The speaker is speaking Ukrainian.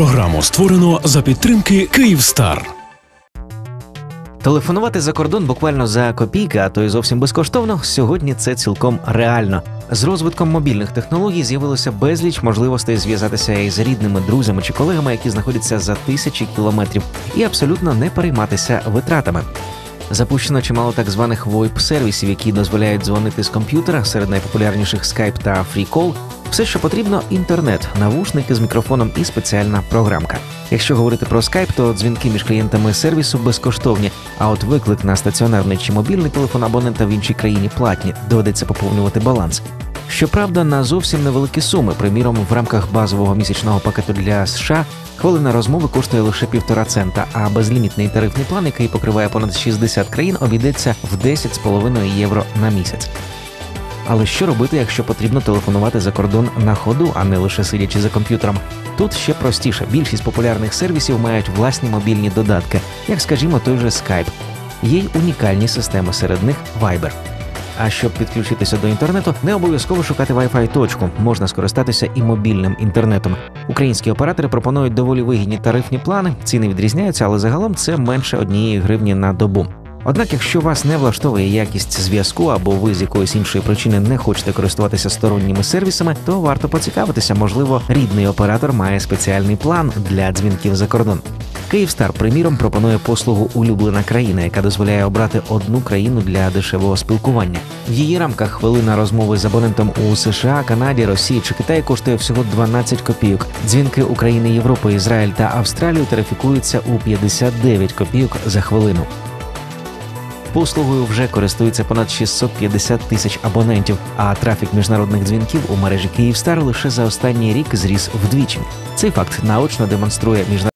Програму створено за підтримки Київстар. Телефонувати за кордон буквально за копійки, а то й зовсім безкоштовно. Сьогодні це цілком реально. З розвитком мобільних технологій з'явилося безліч можливостей зв'язатися із рідними, друзями чи колегами, які знаходяться за тисячі кілометрів, і абсолютно не перейматися витратами. Запущено чимало так званих VoIP-сервісів, які дозволяють дзвонити з комп'ютера серед найпопулярніших Skype та FreeCall. Все, що потрібно, інтернет, навушники з мікрофоном і спеціальна програмка. Якщо говорити про Skype, то дзвінки між клієнтами сервісу безкоштовні. А от виклик на стаціонарний чи мобільний телефон абонента в іншій країні платні, доведеться поповнювати баланс. Щоправда, на зовсім невеликі суми. Приміром, в рамках базового місячного пакету для США хвилина розмови коштує лише півтора цента, а безлімітний тарифний план, який покриває понад 60 країн, обійдеться в 10,5 євро на місяць. Але що робити, якщо потрібно телефонувати за кордон на ходу, а не лише сидячи за комп'ютером? Тут ще простіше. Більшість популярних сервісів мають власні мобільні додатки, як, скажімо, той же Skype. Є й унікальні системи, серед них Viber. А щоб підключитися до інтернету, не обов'язково шукати Wi-Fi точку. Можна скористатися і мобільним інтернетом. Українські оператори пропонують доволі вигідні тарифні плани. Ціни відрізняються, але загалом це менше однієї гривні на добу. Однак, якщо вас не влаштовує якість зв'язку або ви з якоїсь іншої причини не хочете користуватися сторонніми сервісами, то варто поцікавитися, можливо, рідний оператор має спеціальний план для дзвінків за кордон. Київстар, приміром, пропонує послугу Улюблена країна, яка дозволяє обрати одну країну для дешевого спілкування. В її рамках хвилина розмови з абонентом у США, Канаді, Росії чи Китаї коштує всього 12 копійок. Дзвінки України, Європи, Ізраїль та Австралію тарифікуються у 59 копійок за хвилину. Послугою вже користується понад 650 тисяч абонентів, а трафік міжнародних дзвінків у мережі Київстар лише за останній рік зріс вдвічі. Цей факт наочно демонструє міжнародний